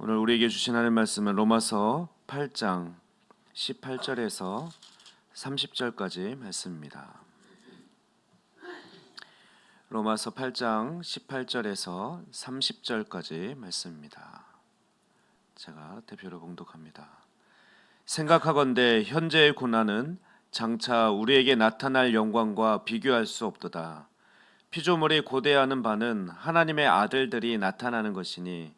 오늘 우리에게 주신 하나님 말씀은 로마서 8장 18절에서 30절까지 말씀입니다. 로마서 8장 18절에서 30절까지 말씀입니다. 제가 대표로 봉독합니다. 생각하건대 현재의 고난은 장차 우리에게 나타날 영광과 비교할 수 없도다. 피조물이 고대하는 바는 하나님의 아들들이 나타나는 것이니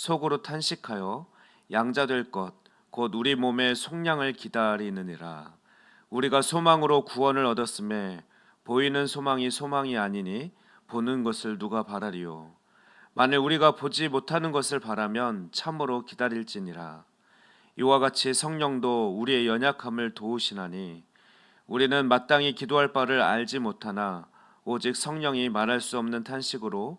속으로 탄식하여 양자 될 것 곧 우리 몸의 속량을 기다리느니라. 우리가 소망으로 구원을 얻었음에 보이는 소망이 소망이 아니니 보는 것을 누가 바라리요. 만일 우리가 보지 못하는 것을 바라면 참으로 기다릴지니라. 이와 같이 성령도 우리의 연약함을 도우시나니 우리는 마땅히 기도할 바를 알지 못하나 오직 성령이 말할 수 없는 탄식으로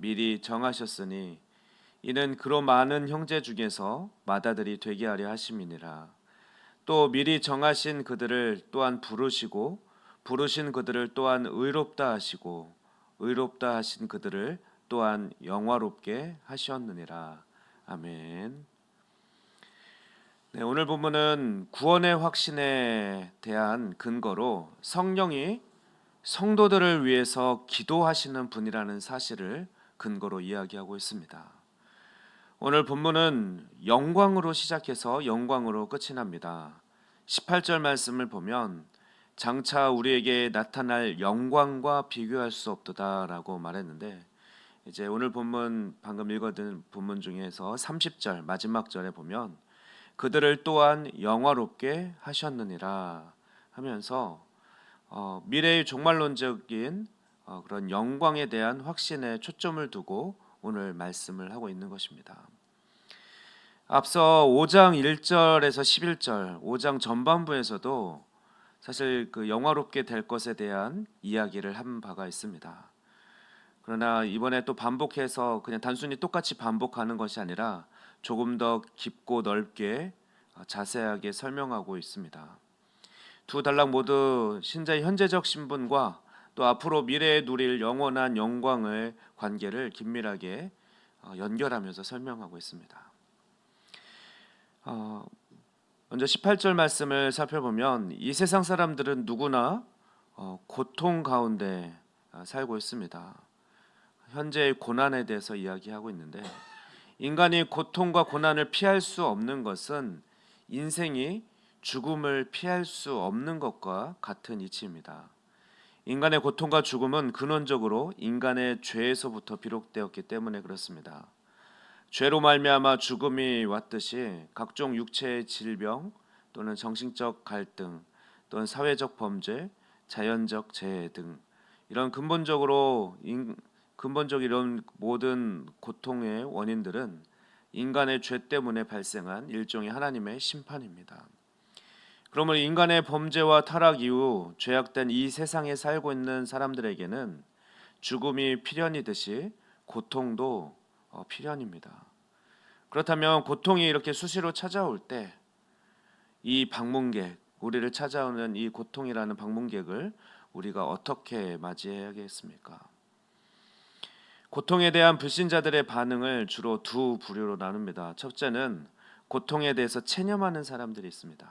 미리 정하셨으니 이는 그로 많은 형제 중에서 맏아들이 되게 하려 하심이니라. 또 미리 정하신 그들을 또한 부르시고 부르신 그들을 또한 의롭다 하시고 의롭다 하신 그들을 또한 영화롭게 하셨느니라. 아멘. 네, 오늘 본문은 구원의 확신에 대한 근거로 성령이 성도들을 위해서 기도하시는 분이라는 사실을 근거로 이야기하고 있습니다. 오늘 본문은 영광으로 시작해서 영광으로 끝이 납니다. 18절 말씀을 보면 장차 우리에게 나타날 영광과 비교할 수 없도다라고 말했는데 이제 오늘 본문 방금 읽었던 본문 중에서 30절 마지막 절에 보면 그들을 또한 영화롭게 하셨느니라 하면서 어, 미래의 종말론적인 어, 그런 영광에 대한 확신에 초점을 두고 오늘 말씀을 하고 있는 것입니다. 앞서 5장 1절에서 11절, 5장 전반부에서도 사실 그 영화롭게 될 것에 대한 이야기를 한 바가 있습니다. 그러나 이번에 또 반복해서 그냥 단순히 똑같이 반복하는 것이 아니라 조금 더 깊고 넓게 자세하게 설명하고 있습니다. 두 단락 모두 신자의 현재적 신분과 또 앞으로 미래에 누릴 영원한 영광을 관계를 긴밀하게 어, 연결하면서 설명하고 있습니다. 어, 먼저 18절 말씀을 살펴보면 이 세상 사람들은 누구나 어, 고통 가운데 어, 살고 있습니다. 현재의 고난에 대해서 이야기하고 있는데 인간이 고통과 고난을 피할 수 없는 것은 인생이 죽음을 피할 수 없는 것과 같은 이치입니다. 인간의 고통과 죽음은 근원적으로 인간의 죄에서부터 비록되었기 때문에 그렇습니다. 죄로 말미암아 죽음이 왔듯이 각종 육체의 질병 또는 정신적 갈등 또는 사회적 범죄, 자연적 재해 등 이런 근본적으로 인, 근본적 이런 모든 고통의 원인들은 인간의 죄 때문에 발생한 일종의 하나님의 심판입니다. 그러므로 인간의 범죄와 타락 이후 죄악된 이 세상에 살고 있는 사람들에게는 죽음이 필연이듯이 고통도 어, 필연입니다. 그렇다면 고통이 이렇게 수시로 찾아올 때 이 방문객 우리를 찾아오는 이 고통이라는 방문객을 우리가 어떻게 맞이해야겠습니까? 고통에 대한 불신자들의 반응을 주로 두 부류로 나눕니다. 첫째는 고통에 대해서 체념하는 사람들이 있습니다.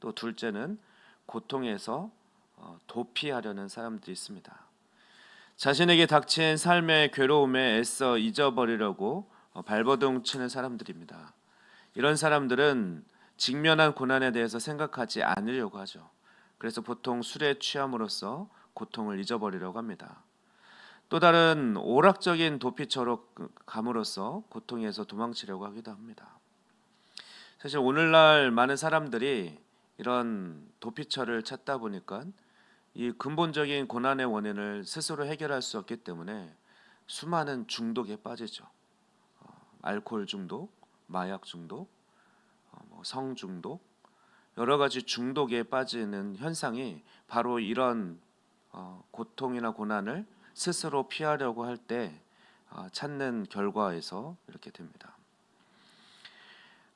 또 둘째는 고통에서 어, 도피하려는 사람들이 있습니다. 자신에게 닥친 삶의 괴로움에 애써 잊어버리려고 어, 발버둥 치는 사람들입니다. 이런 사람들은 직면한 고난에 대해서 생각하지 않으려고 하죠. 그래서 보통 술에 취함으로써 고통을 잊어버리려고 합니다. 또 다른 오락적인 도피처로 감으로써 고통에서 도망치려고 하기도 합니다. 사실 오늘날 많은 사람들이 이런 도피처를 찾다 보니까 이 근본적인 고난의 원인을 스스로 해결할 수 없기 때문에 수많은 중독에 빠지죠. 어, 알코올 중독, 마약 중독, 어, 뭐 성중독, 여러 가지 중독에 빠지는 현상이 바로 이런 어, 고통이나 고난을 스스로 피하려고 할때 어, 찾는 결과에서 이렇게 됩니다.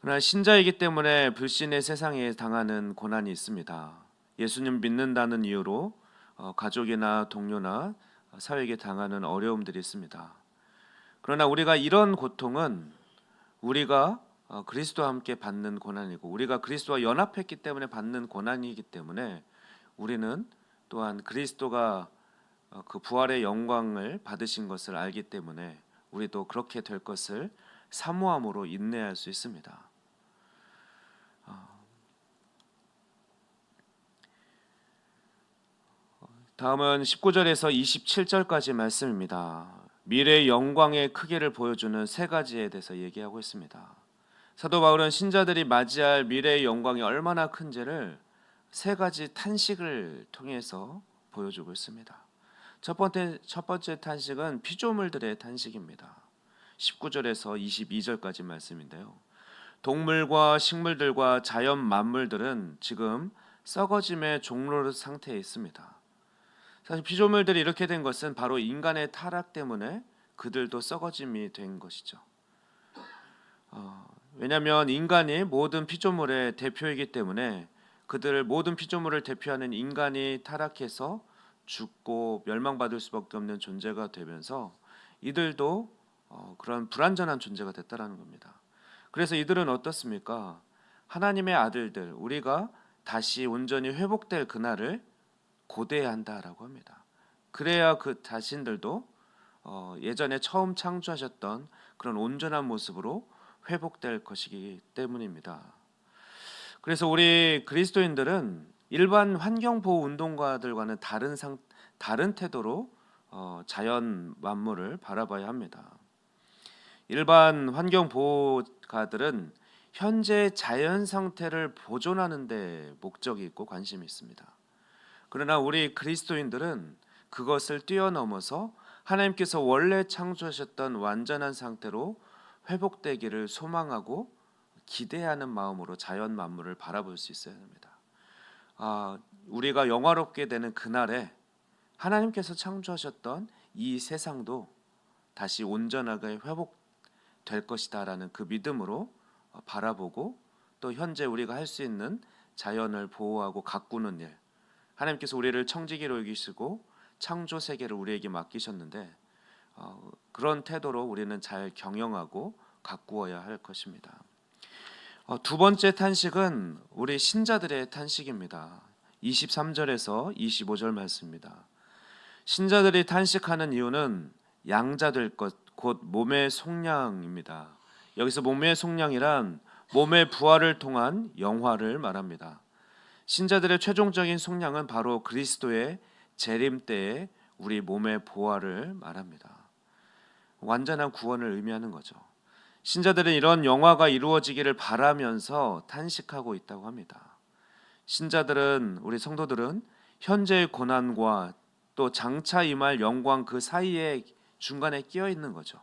그러나 신자이기 때문에 불신의 세상에 당하는 고난이 있습니다. 예수님 믿는다는 이유로 어, 가족이나 동료나 사회에게 당하는 어려움들이 있습니다. 그러나 우리가 이런 고통은 우리가 어, 그리스도와 함께 받는 고난이고 우리가 그리스도와 연합했기 때문에 받는 고난이기 때문에 우리는 또한 그리스도가 어, 그 부활의 영광을 받으신 것을 알기 때문에 우리도 그렇게 될 것을 사모함으로 인내할 수 있습니다. 다음은 19절에서 27절까지 말씀입니다. 미래의 영광의 크기를 보여주는 세 가지에 대해서 얘기하고 있습니다. 사도 바울은 신자들이 맞이할 미래의 영광이 얼마나 큰지를 세 가지 탄식을 통해서 보여주고 있습니다. 첫 번째 첫 번째 탄식은 피조물들의 탄식입니다. 19절에서 22절까지 말씀인데요. 동물과 식물들과 자연 만물들은 지금 썩어짐의 종로 상태에 있습니다. 사실 피조물들이 이렇게 된 것은 바로 인간의 타락 때문에 그들도 썩어짐이 된 것이죠. 어, 왜냐하면 인간이 모든 피조물의 대표이기 때문에 그들을 모든 피조물을 대표하는 인간이 타락해서 죽고 멸망받을 수밖에 없는 존재가 되면서 이들도 어, 그런 불완전한 존재가 됐다라는 겁니다. 그래서 이들은 어떻습니까? 하나님의 아들들 우리가 다시 온전히 회복될 그날을 고대해야 한다라고 합니다. 그래야 그 자신들도 어, 예전에 처음 창조하셨던 그런 온전한 모습으로 회복될 것이기 때문입니다. 그래서 우리 그리스도인들은 일반 환경 보호 운동가들과는 다른 상 다른 태도로 어, 자연 만물을 바라봐야 합니다. 일반 환경 보호가들은 현재 자연 상태를 보존하는 데 목적이 있고 관심이 있습니다. 그러나 우리 그리스도인들은 그것을 뛰어넘어서 하나님께서 원래 창조하셨던 완전한 상태로 회복되기를 소망하고 기대하는 마음으로 자연 만물을 바라볼 수 있어야 합니다. 아, 우리가 영화롭게 되는 그날에 하나님께서 창조하셨던 이 세상도 다시 온전하게 회복될 것이다라는 그 믿음으로 바라보고 또 현재 우리가 할 수 있는 자연을 보호하고 가꾸는 일 하나님께서 우리를 청지기로 여기시고 창조 세계를 우리에게 맡기셨는데 어, 그런 태도로 우리는 잘 경영하고 가꾸어야 할 것입니다. 어, 두 번째 탄식은 우리 신자들의 탄식입니다. 23절에서 25절 말씀입니다. 신자들이 탄식하는 이유는 양자 될 것, 곧 몸의 속량입니다. 여기서 몸의 속량이란 몸의 부활을 통한 영화를 말합니다. 신자들의 최종적인 속량은 바로 그리스도의 재림 때에 우리 몸의 보화를 말합니다. 완전한 구원을 의미하는 거죠. 신자들은 이런 영화가 이루어지기를 바라면서 탄식하고 있다고 합니다. 신자들은 우리 성도들은 현재의 고난과 또 장차 임할 영광 그 사이에 중간에 끼어 있는 거죠.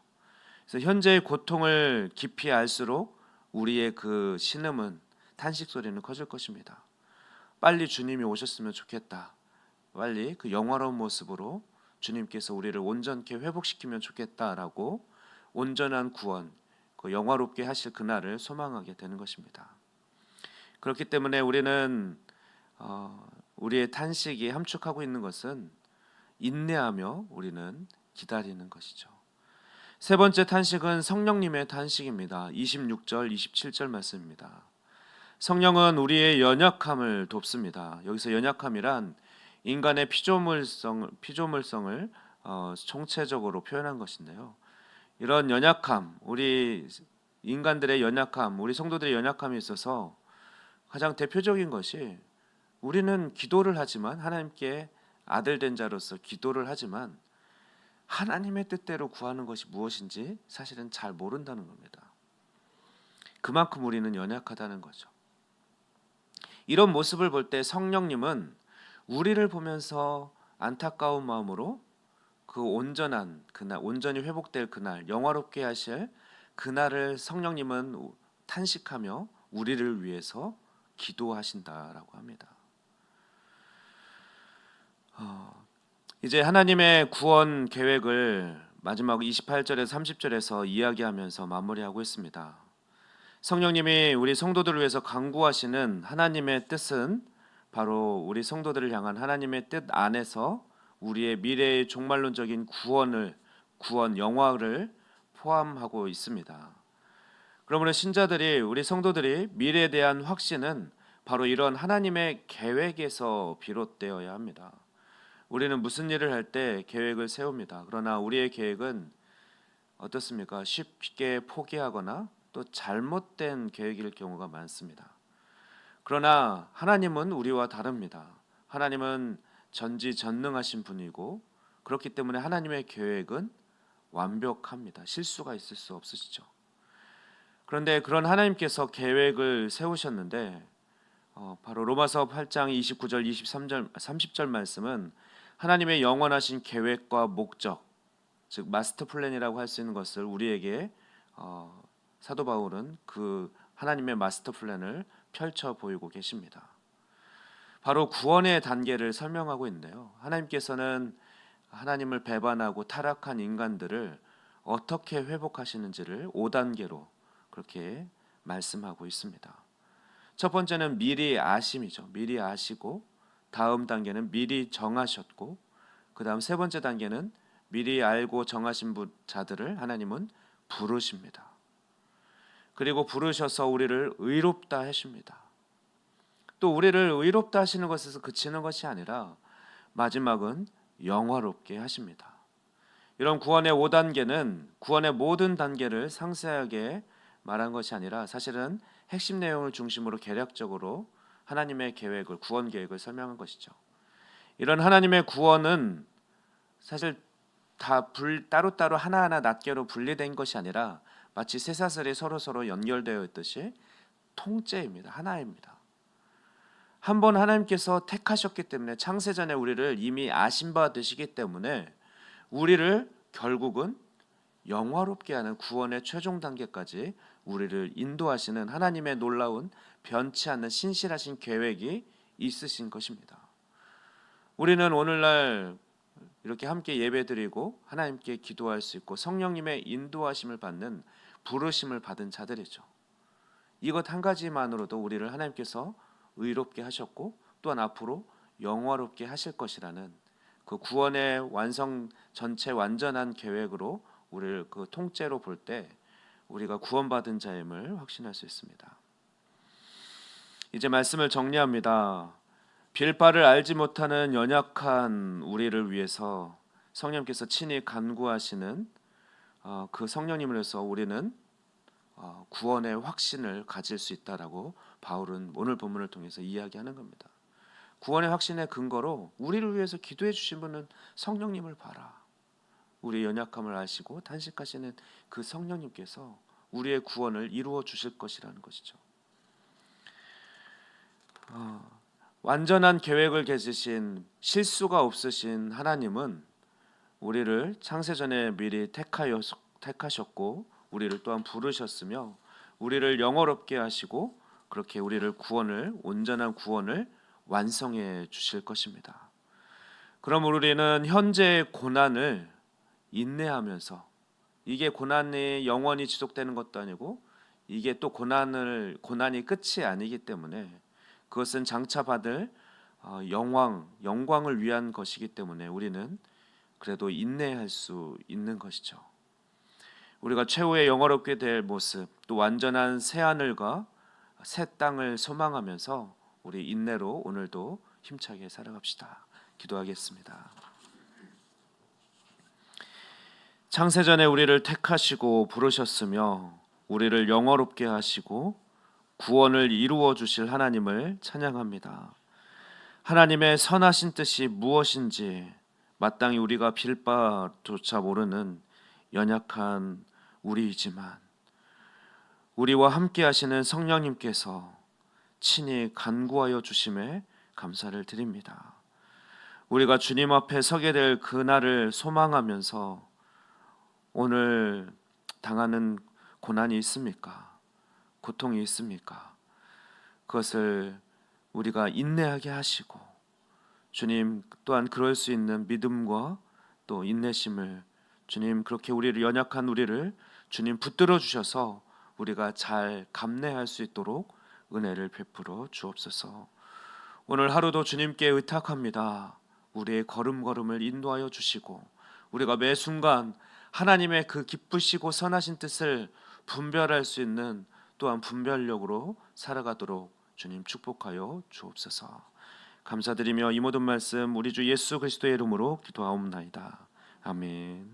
그래서 현재의 고통을 깊이 알수록 우리의 그 신음은 탄식 소리는 커질 것입니다. 빨리 주님이 오셨으면 좋겠다. 빨리 그 영화로운 모습으로 주님께서 우리를 온전케 회복시키면 좋겠다라고 온전한 구원, 그 영화롭게 하실 그날을 소망하게 되는 것입니다. 그렇기 때문에 우리는 어, 우리의 탄식이 함축하고 있는 것은 인내하며 우리는 기다리는 것이죠. 세 번째 탄식은 성령님의 탄식입니다. 26절, 27절 말씀입니다. 성령은 우리의 연약함을 돕습니다. 여기서 연약함이란 인간의 피조물성 피조물성을 어, 총체적으로 표현한 것인데요. 이런 연약함, 우리 인간들의 연약함, 우리 성도들의 연약함이 있어서 가장 대표적인 것이 우리는 기도를 하지만 하나님께 아들 된 자로서 기도를 하지만 하나님의 뜻대로 구하는 것이 무엇인지 사실은 잘 모른다는 겁니다. 그만큼 우리는 연약하다는 거죠. 이런 모습을 볼 때 성령님은 우리를 보면서 안타까운 마음으로 그 온전한 그날 온전히 회복될 그날 영화롭게 하실 그날을 성령님은 탄식하며 우리를 위해서 기도하신다라고 합니다. 어, 이제 하나님의 구원 계획을 마지막 28절에서 30절에서 이야기하면서 마무리하고 있습니다. 성령님이 우리 성도들을 위해서 강구하시는 하나님의 뜻은 바로 우리 성도들을 향한 하나님의 뜻 안에서 우리의 미래의 종말론적인 구원을 구원 영화를 포함하고 있습니다. 그러므로 신자들이 우리 성도들이 미래에 대한 확신은 바로 이런 하나님의 계획에서 비롯되어야 합니다. 우리는 무슨 일을 할 때 계획을 세웁니다. 그러나 우리의 계획은 어떻습니까? 쉽게 포기하거나 또 잘못된 계획일 경우가 많습니다. 그러나 하나님은 우리와 다릅니다. 하나님은 전지전능하신 분이고 그렇기 때문에 하나님의 계획은 완벽합니다. 실수가 있을 수 없으시죠. 그런데 그런 하나님께서 계획을 세우셨는데 어, 바로 로마서 8장 29절, 23절, 30절 말씀은 하나님의 영원하신 계획과 목적, 즉 마스터 플랜이라고 할 수 있는 것을 우리에게 어, 사도 바울은 그 하나님의 마스터 플랜을 펼쳐 보이고 계십니다. 바로 구원의 단계를 설명하고 있는데요. 하나님께서는 하나님을 배반하고 타락한 인간들을 어떻게 회복하시는지를 5단계로 그렇게 말씀하고 있습니다. 첫 번째는 미리 아심이죠. 미리 아시고 다음 단계는 미리 정하셨고 그다음 세 번째 단계는 미리 알고 정하신 분 자들을 하나님은 부르십니다. 그리고 부르셔서 우리를 의롭다 하십니다. 또 우리를 의롭다 하시는 것에서 그치는 것이 아니라 마지막은 영화롭게 하십니다. 이런 구원의 5단계는 구원의 모든 단계를 상세하게 말한 것이 아니라 사실은 핵심 내용을 중심으로 계략적으로 하나님의 계획을 구원 계획을 설명한 것이죠. 이런 하나님의 구원은 사실 다 불, 따로따로 하나하나 낱개로 분리된 것이 아니라 마치 쇠사슬이 서로 서로 연결되어 있듯이 통째입니다. 하나입니다. 한번 하나님께서 택하셨기 때문에 창세전에 우리를 이미 아신 바 되시기 때문에 우리를 결국은 영화롭게 하는 구원의 최종 단계까지 우리를 인도하시는 하나님의 놀라운 변치 않는 신실하신 계획이 있으신 것입니다. 우리는 오늘날 이렇게 함께 예배드리고 하나님께 기도할 수 있고 성령님의 인도하심을 받는 부르심을 받은 자들이죠. 이것 한 가지만으로도 우리를 하나님께서 의롭게 하셨고 또한 앞으로 영화롭게 하실 것이라는 그 구원의 완성 전체 완전한 계획으로 우리를 그 통째로 볼 때 우리가 구원받은 자임을 확신할 수 있습니다. 이제 말씀을 정리합니다. 빌바를 알지 못하는 연약한 우리를 위해서 성령께서 친히 간구하시는 어, 그 성령님으로서 우리는 어, 구원의 확신을 가질 수 있다라고 바울은 오늘 본문을 통해서 이야기하는 겁니다. 구원의 확신의 근거로 우리를 위해서 기도해 주신 분은 성령님을 봐라. 우리의 연약함을 아시고 단식하시는 그 성령님께서 우리의 구원을 이루어 주실 것이라는 것이죠. 어, 완전한 계획을 개지신 실수가 없으신 하나님은 우리를 창세전에 미리 택하셨고 우리를 또한 부르셨으며 우리를 영어롭게 하시고 그렇게 우리를 구원을 온전한 구원을 완성해 주실 것입니다. 그럼 우리는 현재의 고난을 인내하면서 이게 고난이 영원히 지속되는 것도 아니고 이게 또 고난을 고난이 끝이 아니기 때문에 그것은 장차 받을 어, 영광 영광을 위한 것이기 때문에 우리는 그래도 인내할 수 있는 것이죠. 우리가 최후의 영화롭게 될 모습, 또 완전한 새 하늘과 새 땅을 소망하면서 우리 인내로 오늘도 힘차게 살아갑시다. 기도하겠습니다. 창세전에 우리를 택하시고 부르셨으며 우리를 영화롭게 하시고 구원을 이루어 주실 하나님을 찬양합니다. 하나님의 선하신 뜻이 무엇인지 마땅히 우리가 빌 바조차 모르는 연약한 우리이지만 우리와 함께 하시는 성령님께서 친히 간구하여 주심에 감사를 드립니다. 우리가 주님 앞에 서게 될 그날을 소망하면서 오늘 당하는 고난이 있습니까? 고통이 있습니까? 그것을 우리가 인내하게 하시고 주님 또한 그럴 수 있는 믿음과 또 인내심을 주님 그렇게 우리를 연약한 우리를 주님 붙들어 주셔서 우리가 잘 감내할 수 있도록 은혜를 베풀어 주옵소서. 오늘 하루도 주님께 의탁합니다. 우리의 걸음걸음을 인도하여 주시고 우리가 매 순간 하나님의 그 기쁘시고 선하신 뜻을 분별할 수 있는 또한 분별력으로 살아가도록 주님 축복하여 주옵소서. 감사드리며 이 모든 말씀 우리 주 예수 그리스도의 이름으로 기도하옵나이다. 아멘.